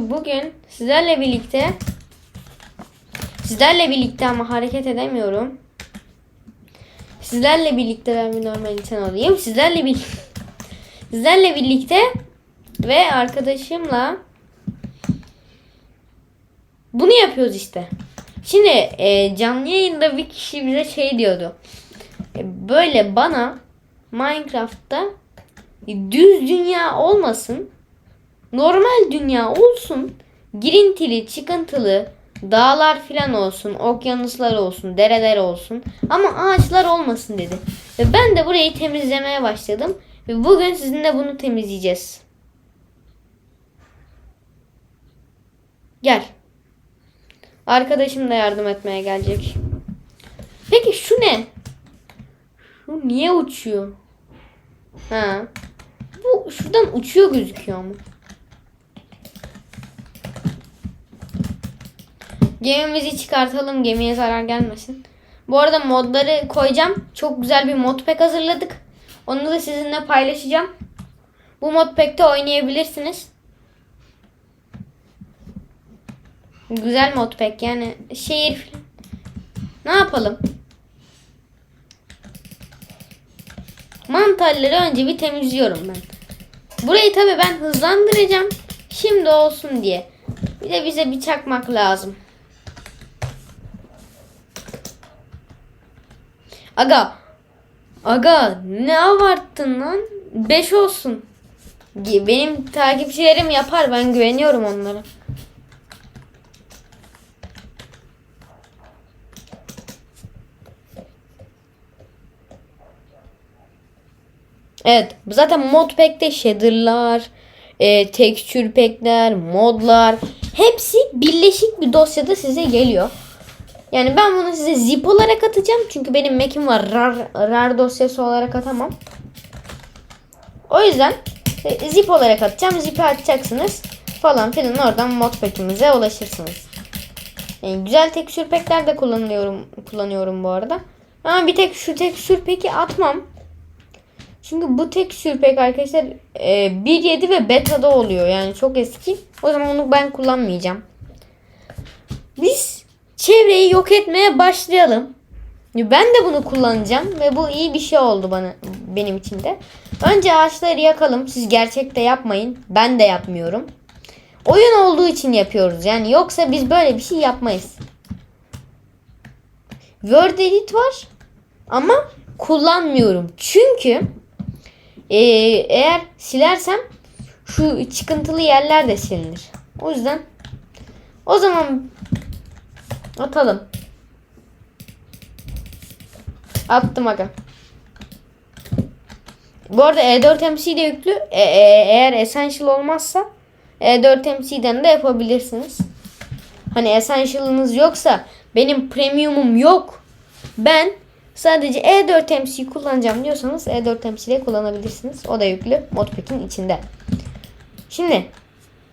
bugün sizlerle birlikte sizlerle birlikte ama hareket edemiyorum. Sizlerle birlikte ben bir normal insan olayım. Sizlerle bir sizlerle birlikte ve arkadaşımla bunu yapıyoruz işte. Şimdi e, canlı yayında bir kişi bize şey diyordu. E, böyle bana Minecraft'ta düz dünya olmasın. Normal dünya olsun. Girintili, çıkıntılı, dağlar filan olsun, okyanuslar olsun, dereler olsun. Ama ağaçlar olmasın dedi. Ve ben de burayı temizlemeye başladım. Ve bugün sizinle bunu temizleyeceğiz. Gel. Arkadaşım da yardım etmeye gelecek. Peki şu ne? Şu niye uçuyor? Ha. Bu şuradan uçuyor gözüküyor mu? Gemimizi çıkartalım. Gemiye zarar gelmesin. Bu arada modları koyacağım. Çok güzel bir modpack hazırladık. Onu da sizinle paylaşacağım. Bu modpack'te oynayabilirsiniz. Güzel modpack yani şehir falan. Ne yapalım? Mantarları önce bir temizliyorum ben. Burayı tabi ben hızlandıracağım. Şimdi olsun diye. Bir de bize bir çakmak lazım. Aga. Aga ne abarttın lan? 5 olsun. Benim takipçilerim yapar. Ben güveniyorum onlara. Evet. Zaten modpack'te shader'lar, e, texture pack'ler, modlar hepsi birleşik bir dosyada size geliyor. Yani ben bunu size zip olarak atacağım. Çünkü benim Mac'im var. RAR, RAR dosyası olarak atamam. O yüzden e, zip olarak atacağım. Zip'i açacaksınız. Falan filan oradan modpack'imize ulaşırsınız. Yani güzel texture pack'ler de kullanıyorum kullanıyorum bu arada. Ama bir tek şu texture pack'i atmam. Çünkü bu texture pack arkadaşlar e, 1.7 ve beta'da oluyor. Yani çok eski. O zaman onu ben kullanmayacağım. Biz çevreyi yok etmeye başlayalım. Ben de bunu kullanacağım ve bu iyi bir şey oldu bana benim için de. Önce ağaçları yakalım. Siz gerçekte yapmayın. Ben de yapmıyorum. Oyun olduğu için yapıyoruz. Yani yoksa biz böyle bir şey yapmayız. Word Edit var ama kullanmıyorum. Çünkü ee, eğer silersem şu çıkıntılı yerler de silinir. O yüzden o zaman atalım. Attım aga. Bu arada E4 MC de yüklü. E, e, eğer Essential olmazsa E4 MC'den de yapabilirsiniz. Hani Essential'ınız yoksa benim premiumum yok. Ben sadece E4 MC kullanacağım diyorsanız E4 MC'de kullanabilirsiniz. O da yüklü modpack'in içinde. Şimdi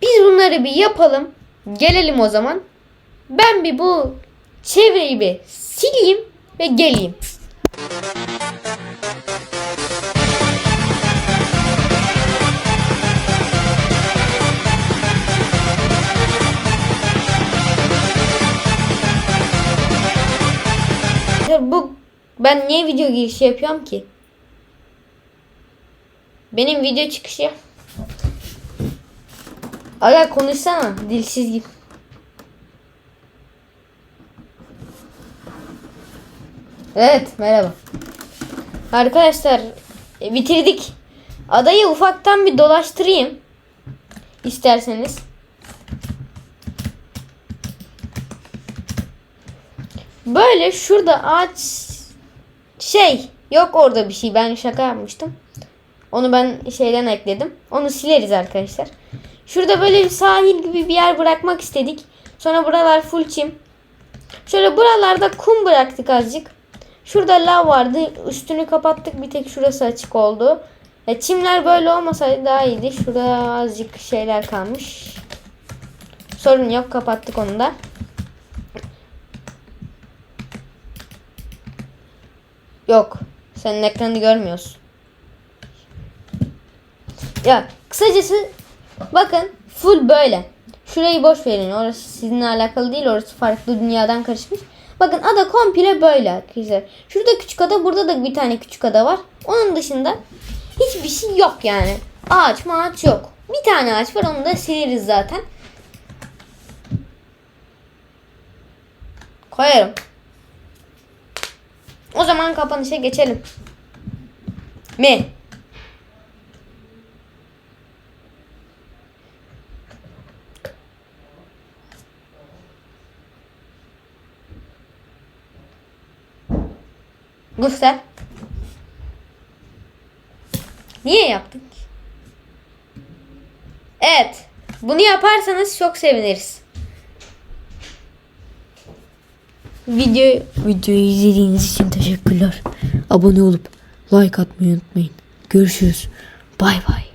biz bunları bir yapalım. Gelelim o zaman. Ben bir bu çevreyi bir sileyim ve geleyim. Bu ben niye video girişi yapıyorum ki? Benim video çıkışı. Aga konuşsana dilsiz gibi. Evet merhaba. Arkadaşlar e, bitirdik. Adayı ufaktan bir dolaştırayım. İsterseniz. Böyle şurada ağaç şey yok orada bir şey. Ben şaka yapmıştım. Onu ben şeyden ekledim. Onu sileriz arkadaşlar. Şurada böyle bir sahil gibi bir yer bırakmak istedik. Sonra buralar full çim. Şöyle buralarda kum bıraktık azıcık. Şurada lav vardı. Üstünü kapattık. Bir tek şurası açık oldu. Ya çimler böyle olmasaydı daha iyiydi. Şurada azıcık şeyler kalmış. Sorun yok. Kapattık onu da. Yok. Senin ekranı görmüyorsun. Ya kısacası bakın full böyle. Şurayı boş verin. Orası sizinle alakalı değil. Orası farklı dünyadan karışmış. Bakın ada komple böyle arkadaşlar. Şurada küçük ada, burada da bir tane küçük ada var. Onun dışında hiçbir şey yok yani. Ağaç ağaç yok. Bir tane ağaç var onu da sileriz zaten. Koyarım. O zaman kapanışa geçelim. Mi? Göster. Niye yaptık? Evet. Bunu yaparsanız çok seviniriz. Video videoyu izlediğiniz için teşekkürler. Abone olup like atmayı unutmayın. Görüşürüz. Bay bay.